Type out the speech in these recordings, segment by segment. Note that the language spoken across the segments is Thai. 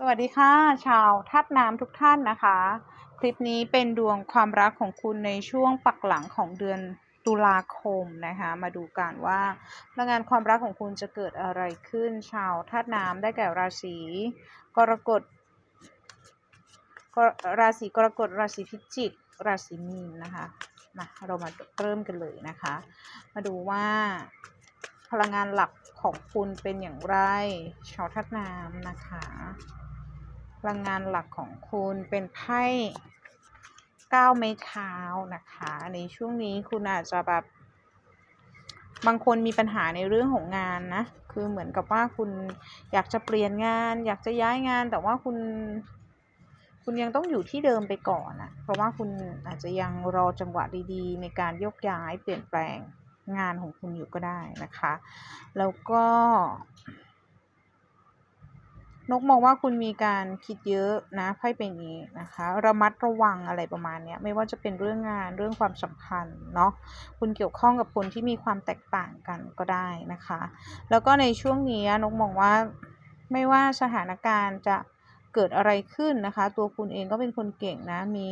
สวัสดีค่ะ ชาวธาตุน้ำทุกท่านนะคะ คลิปนี้เป็นดวงความรักของคุณในช่วงปักหลังของเดือนตุลาคมนะคะ มาดูกันว่าพลังงานความรักของคุณจะเกิดอะไรขึ้น ชาวธาตุน้ำได้แก่ราศีกรกฎราศีกรกฎราศีพิจิกราศีมีนนะคะมาเรามาเริ่มกันเลยนะคะ มาดูว่าพลังงานหลักของคุณเป็นอย่างไร ชาวธาตุน้ำนะคะ ลังงานหลักของคุณเป็นไพ่ก้าวไม้เท้านะคะในช่วงนี้คุณอาจจะแบบ บางคนมีปัญหาในเรื่องของงานนะ คือเหมือนกับว่าคุณอยากจะเปลี่ยนงาน อยากจะย้ายงานแต่ว่าคุณ คุณยังต้องอยู่ที่เดิมไปก่อนนะเพราะว่าคุณอาจจะยังรอจังหวะดีๆ ในการยกย้ายเปลี่ยนแปลงงานของคุณอยู่ก็ได้นะคะ แล้วก็ นกมองว่าคุณมีการคิดเยอะนะไพ่เป็นนี้นะคะ ระมัดระวังอะไรประมาณนี้ไม่ว่าจะเป็นเรื่องงานเรื่องความสัมพันธ์เนาะคุณเกี่ยวข้องกับคนที่มีความแตกต่างกันก็ได้นะคะ แล้วก็ในช่วงนี้นกมองว่าไม่ว่าสถานการณ์จะเกิดอะไรขึ้นนะคะ ตัวคุณเองก็เป็นคนเก่งนะมี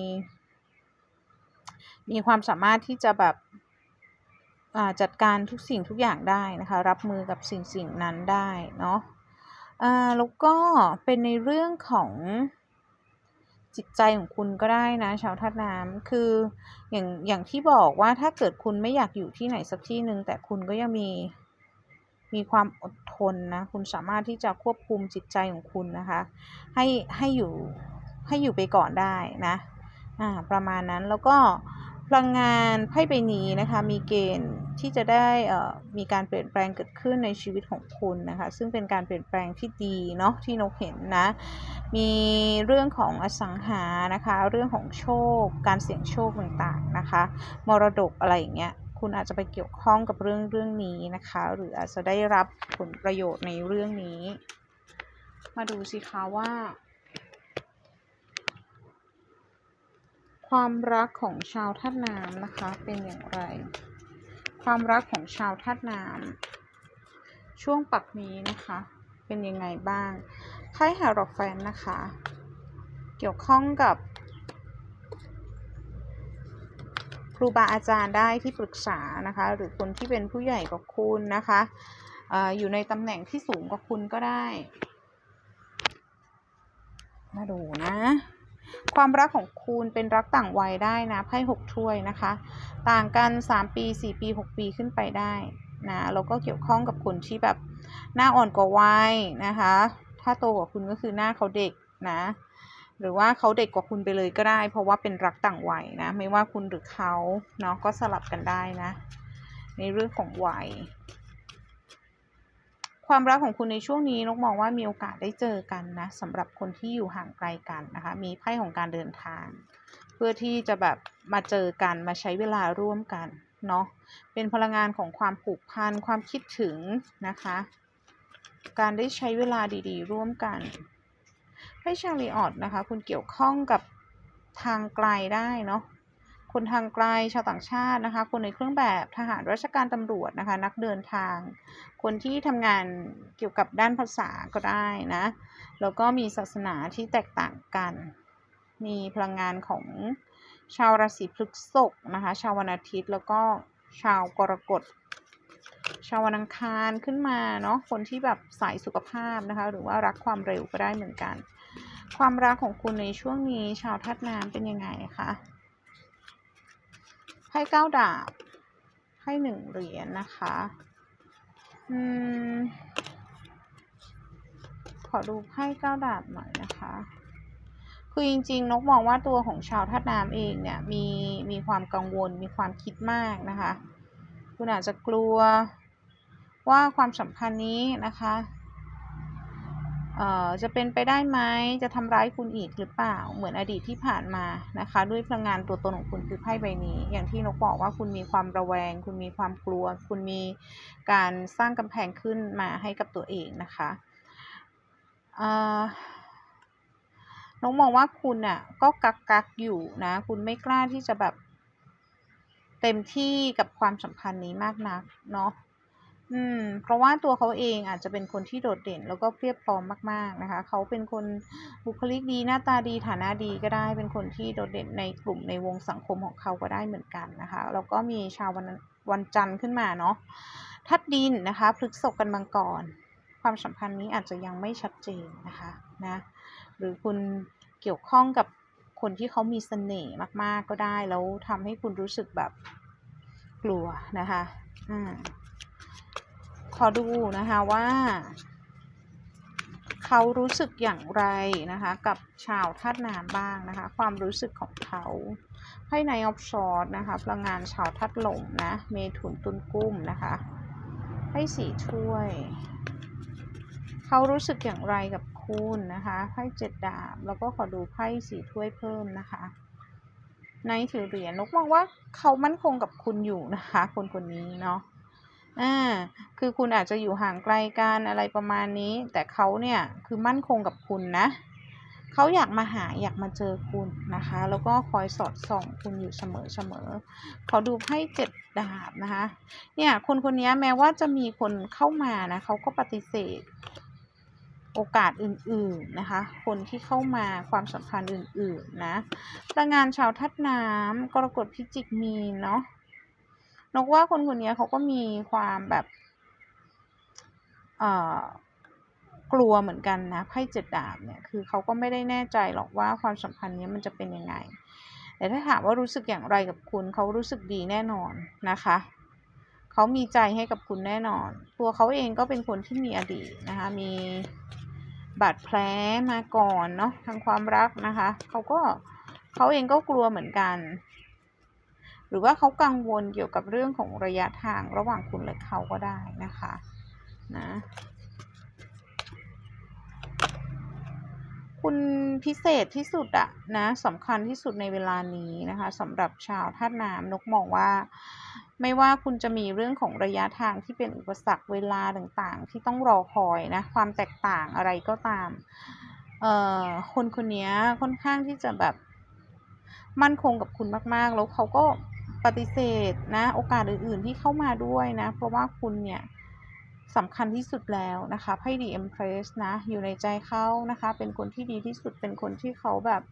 มีความสามารถที่จะแบบจัดการทุกสิ่งทุกอย่างได้นะคะ รับมือกับสิ่งสิ่งนั้นได้เนาะ แล้วก็เป็นในเรื่องของจิตใจของคุณก็ได้นะ ชาวธาตุน้ำคืออย่างอย่างที่บอกว่าถ้าเกิดคุณไม่อยากอยู่ที่ไหนสักที่หนึ่งแต่คุณก็ยังมีมีความอดทนนะ คุณสามารถที่จะควบคุมจิตใจของคุณนะคะ ให้ให้อยู่ให้อยู่ไปก่อนได้นะอ่าประมาณนั้นแล้วก็พลังงานไพ่ใบนี้นะคะ มีเกณฑ์ ที่จะได้มีการเปลี่ยนแปลงเกิดขึ้นในชีวิตของคุณนะคะ ซึ่งเป็นการเปลี่ยนแปลงที่ดีเนาะที่นกเห็นนะ มีเรื่องของอสังหานะคะ เรื่องของโชค การเสี่ยงโชคต่างๆนะคะ มรดกอะไรอย่างเงี้ยคุณอาจจะไปเกี่ยวข้องกับเรื่องเรื่องนี้นะคะ หรืออาจจะได้รับผลประโยชน์ในเรื่องนี้ มาดูสิคะว่า ความรักของชาวธาน้ำนะคะเป็นอย่างไร ความรักของชาวธาตุน้ำช่วงปักนี้นะคะ เป็นยังไงบ้างไพ่ฮารอกแฟนนะคะ เกี่ยวข้องกับครูบาอาจารย์ได้ที่ปรึกษานะคะ หรือคนที่เป็นผู้ใหญ่กว่าคุณนะคะออยู่ในตำแหน่งที่สูงกว่าคุณก็ได้ มาดูนะ ความรักของคุณเป็นรักต่างวัยได้นะไพ่หกถ้วยนะคะ ต่างกัน 3 ปี 4 ปี 6 ปีขึ้นไปได้นะแล้วก็เกี่ยวข้องกับคนที่แบบหน้าอ่อนกว่าวัยนะคะ ถ้าโตกว่าคุณก็คือหน้าเขาเด็กนะ หรือว่าเขาเด็กกว่าคุณไปเลยก็ได้ เพราะว่าเป็นรักต่างวัยนะ ไม่ว่าคุณหรือเขาเนาะก็สลับกันได้นะ ในเรื่องของวัย ความรักของคุณในช่วงนี้นกมองว่ามีโอกาสได้เจอกันนะสำหรับคนที่อยู่ห่างไกลกันนะคะ มีไพ่ของการเดินทาง เพื่อที่จะแบบมาเจอกันมาใช้เวลาร่วมกันเนาะเป็นพลังงานของความผูกพันความคิดถึงนะคะ การได้ใช้เวลาดีๆ ร่วมกัน ให้ชาลีออดนะคะ คุณเกี่ยวข้องกับทางไกลได้เนาะ คนทางไกลชาวต่างชาตินะคะ คนในเครื่องแบบทหารราชการตำรวจนะคะ นักเดินทาง คนที่ทำงานเกี่ยวกับด้านภาษาก็ได้นะ แล้วก็มีศาสนาที่แตกต่างกัน มีพลังงานของชาวราศีพฤษภนะคะ ชาววันอาทิตย์แล้วก็ชาวกรกฎ ชาววันอังคารขึ้นมาเนาะ คนที่แบบสายสุขภาพนะคะ หรือว่ารักความเร็วก็ได้เหมือนกัน ความรักของคุณในช่วงนี้ชาวธาตุน้ำเป็นยังไงคะ ไพ่เก้าดาบไพ่หนึ่งเหรียญนนะคะ อืม ขอดูไพ่เก้าดาบหน่อยนะคะ คือจริงๆ นกมองว่าตัวของชาวธาตุน้ำเองเนี่ย มีมีความกังวล มีความคิดมากนะคะ คุณอาจจะกลัวว่าความสัมพันธ์นี้นะคะ จะเป็นไปได้ไหมจะทำร้ายคุณอีกหรือเปล่าเหมือนอดีตที่ผ่านมานะคะ ด้วยพลังงานตัวตนของคุณคือไพ่ใบนี้ อย่างที่นกบอกว่าคุณมีความระแวง คุณมีความกลัว คุณมีการสร้างกำแพงขึ้นมาให้กับตัวเองนะคะเอ่อนกมองว่าคุณอะก็กักกักอยู่นะ คุณไม่กล้าที่จะแบบเต็มที่กับความสัมพันธ์นี้มากนักเนาะ อืม เพราะว่าตัวเขาเองอาจจะเป็นคนที่โดดเด่น แล้วก็เพียบพร้อมมาก ๆนะคะ เขาเป็นคนบุคลิกดีหน้าตาดีฐานะดีก็ได้ เป็นคนที่โดดเด่นในกลุ่มในวงสังคมของเขาก็ได้เหมือนกันนะคะ แล้วก็มีชาววันวันจันทร์ขึ้นมาเนาะธาตุดินนะคะพฤษภกันมังกรความสัมพันธ์นี้อาจจะยังไม่ชัดเจนนะคะนะหรือคุณเกี่ยวข้องกับคนที่เขามีเสน่ห์มาก ๆ ก็ได้ แล้วทำให้คุณรู้สึกแบบกลัวนะคะอ่า ขอดูนะคะว่า เขารู้สึกอย่างไรนะคะ กับชาวธาตุน้ำบ้างนะคะ ความรู้สึกของเขาไพ่ในออฟชอร์นะคะพลังงานชาวธาตุลมนะ เมถุนตุลกุ้มนะคะไพ่สีถ้วย เขารู้สึกอย่างไรกับคุณนะคะไพ่เจ็ดดาบ แล้วก็ขอดูไพ่สีถ้วยเพิ่มนะคะ ในถือเหรียญนกมองว่าเขามั่นคงกับคุณอยู่นะคะ คนคนนี้เนาะ อ่าคือคุณอาจจะอยู่ห่างไกลกันอะไรประมาณนี้ แต่เขาเนี่ยคือมั่นคงกับคุณนะเขาอยากมาหาอยากมาเจอคุณนะคะ แล้วก็คอยสอดส่องคุณอยู่เสมอเสมอขอดูไพ่เจ็ดดาบนะคะเนี่ยคนคนนี้แม้ว่าจะมีคนเข้ามานะเขาก็ปฏิเสธ โอกาสอื่นๆนะคะ คนที่เข้ามาความสัมพันธ์อื่นๆนะพลังงานชาวทัดน้ำกรกฎพิจิกมีเนาะ นกว่าคนคนนี้เขาก็มีความแบบกลัวเหมือนกันนะไพ่เจ็ดดาบเนี่ยคือเขาก็ไม่ได้แน่ใจหรอกว่าความสัมพันธ์นี้มันจะเป็นยังไง แต่ถ้าถามว่ารู้สึกอย่างไรกับคุณเขารู้สึกดีแน่นอนนะคะเขามีใจให้กับคุณแน่นอน ตัวเขาเองก็เป็นคนที่มีอดีตนะคะมีบาดแผลมาก่อนเนาะทางความรักนะคะเขาก็เขาเองก็กลัวเหมือนกัน รือว่าเขากังวลเกี่ยวกับเรื่องของระยะทางระหว่างคุณและเขาก็ได้นะคะนะคุณพิเศษที่สุดอะนะสำคัญที่สุดในเวลานี้นะคะสำหรับชาวธาตุน้ำนกมองว่า ไม่ว่าคุณจะมีเรื่องของระยะทางที่เป็นอุปสรรคเวลาต่างๆ ที่ต้องรอคอยนะความแตกต่างอะไรก็ตามเอ่อคนคนนี้ค่อนข้างที่จะแบบมั่นคงกับคุณมากๆ แล้วเขาก็ ปฏิเสธนะโอกาสอื่นๆที่เข้ามาด้วยนะ เพราะว่าคุณเนี่ยสำคัญที่สุดแล้วนะคะไพ่ดีเอ็มเพรสนะ อยู่ในใจเขานะคะ เป็นคนที่ดีที่สุดเป็นคนที่เขาแบบ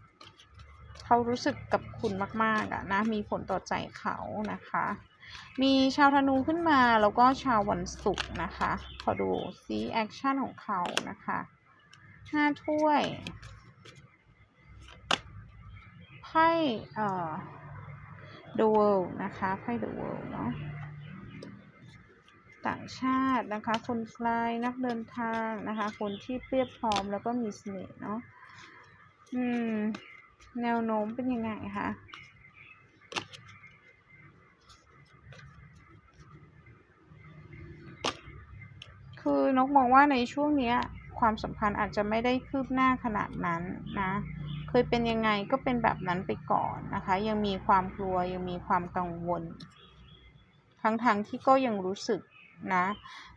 เขารู้สึกกับคุณมากๆอะนะ มีผลต่อใจเขานะคะ มีชาวธนูขึ้นมาแล้วก็ชาววันศุกร์นะคะ ขอดูซีแอคชั่นของเขานะคะห้าถ้วยไพ่เอ่อ The World นะคะไพ่ The World เนาะต่างชาตินะคะ คนไกลนักเดินทางนะคะ คนที่เปรียบพร้อมแล้วก็มีเสน่ห์เนาะอืม แนวโน้มเป็นยังไงคะคือนกมองว่าในช่วงนี้ความสัมพันธ์อาจจะไม่ได้คืบหน้าขนาดนั้นนะ เคยเป็นยังไงก็เป็นแบบนั้นไปก่อนนะคะ ยังมีความกลัวยังมีความกังวล ทั้งๆทที่ก็ยังรู้สึกนะ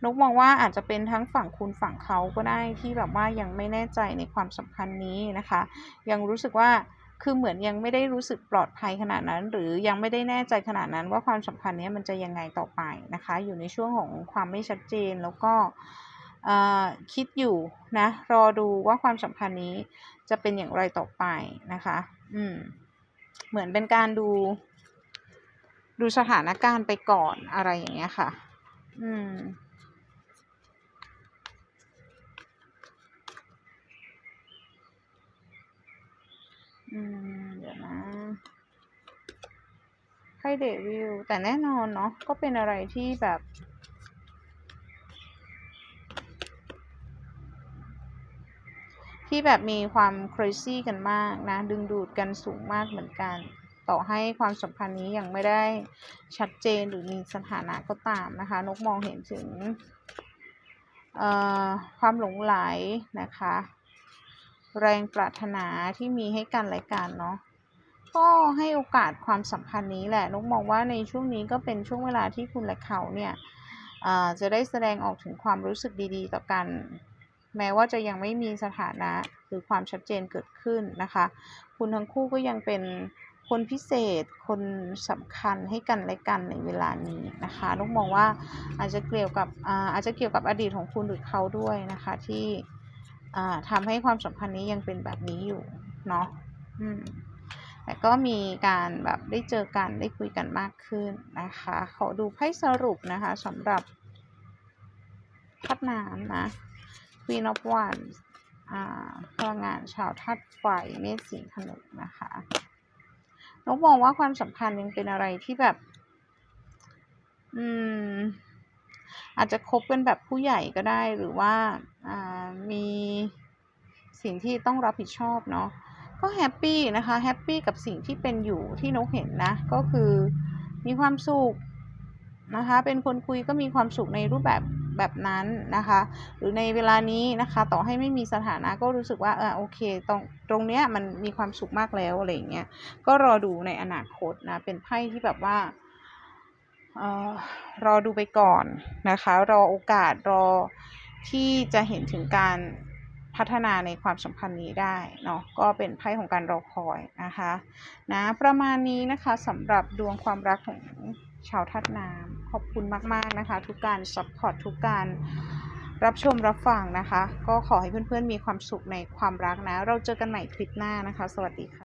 นกมองว่าอาจจะเป็นทั้งฝั่งคุณฝั่งเขาก็ได้ที่แบบว่ายังไม่แน่ใจในความสัมพันธ์นี้นะคะ ยังรู้สึกว่าคือเหมือนยังไม่ได้รู้สึกปลอดภัยขนาดนั้น หรือยังไม่ได้แน่ใจขนาดนั้นว่าความสัมพันธ์นี้มันจะยังไงต่อไปนะคะ อยู่ในช่วงของความไม่ชัดเจนแล้วก็ คิดอยู่นะ รอดูว่าความสัมพันธ์นี้จะเป็นอย่างไรต่อไปนะคะ อืม เหมือนเป็นการดู ดูสถานการณ์ไปก่อนอะไรอย่างเงี้ยค่ะ อืมอืมเดี๋ยวนะไพ่เดวิลแต่แน่นอนเนาะก็เป็นอะไรที่แบบ ที่แบบมีความ crazy กันมากนะ ดึงดูดกันสูงมากเหมือนกัน ต่อให้ความสัมพันธ์นี้ยังไม่ได้ชัดเจนหรือมีสถานะก็ตามนะคะ นกมองเห็นถึงความหลงไหลนะคะ แรงปรารถนาที่มีให้กันและกันเนาะก็ให้โอกาสความสัมพันธ์นี้แหละนกมองว่าในช่วงนี้ก็เป็นช่วงเวลาที่คุณและเขาเนี่ยจะได้แสดงออกถึงความรู้สึกดีๆ ต่อกัน แม้ว่าจะยังไม่มีสถานะหรือความชัดเจนเกิดขึ้นนะคะ คุณทั้งคู่ก็ยังเป็นคนพิเศษ คนสำคัญให้กันและกันในเวลานี้นะคะนุกมองว่าอาจจะเกี่ยวกับอาอาจจะเกี่ยวกับอดีตของคุณหรือเขาด้วยนะคะ ที่อ่าทำให้ความสัมพันธ์นี้ยังเป็นแบบนี้อยู่เนาะแต่ก็มีการแบบได้เจอกันได้คุยกันมากขึ้นนะคะขอดูไพ่สรุปนะคะสำหรับธาตุน้ำนะ Queen of Wands อ่าพลังงานชาวธาตุไฟเมษสิงห์ธนูนะคะนกมองว่าความสัมพันธ์ยังเป็นอะไรที่แบบ อืม อาจจะคบกันแบบผู้ใหญ่ก็ได้หรือว่าอ่ามีสิ่งที่ต้องรับผิดชอบเนาะก็แฮปปี้นะคะแฮปปี้กับสิ่งที่เป็นอยู่ที่นกเห็นนะ ก็คือมีความสุขนะคะ เป็นคนคุยก็มีความสุขในรูปแบบ แบบนั้นนะคะ หรือในเวลานี้นะคะ ต่อให้ไม่มีสถานะก็รู้สึกว่าเออโอเค ตรงตรงเนี้ยมันมีความสุขมากแล้วอะไรเงี้ยก็รอดูในอนาคตนะเป็นไพ่ที่แบบว่าเออรอดูไปก่อนนะคะ รอโอกาสรอที่จะเห็นถึงการพัฒนาในความสัมพันธ์นี้ได้เนาะก็เป็นไพ่ของการรอคอยนะคะนะประมาณนี้นะคะสำหรับดวงความรักของ ชาวทัดน้ำขอบคุณมากๆนะคะ ทุกการซัพพอร์ตทุกการรับชมรับฟังนะคะ ก็ขอให้เพื่อนๆมีความสุขในความรักนะ เราเจอกันใหม่คลิปหน้านะคะ สวัสดีค่ะ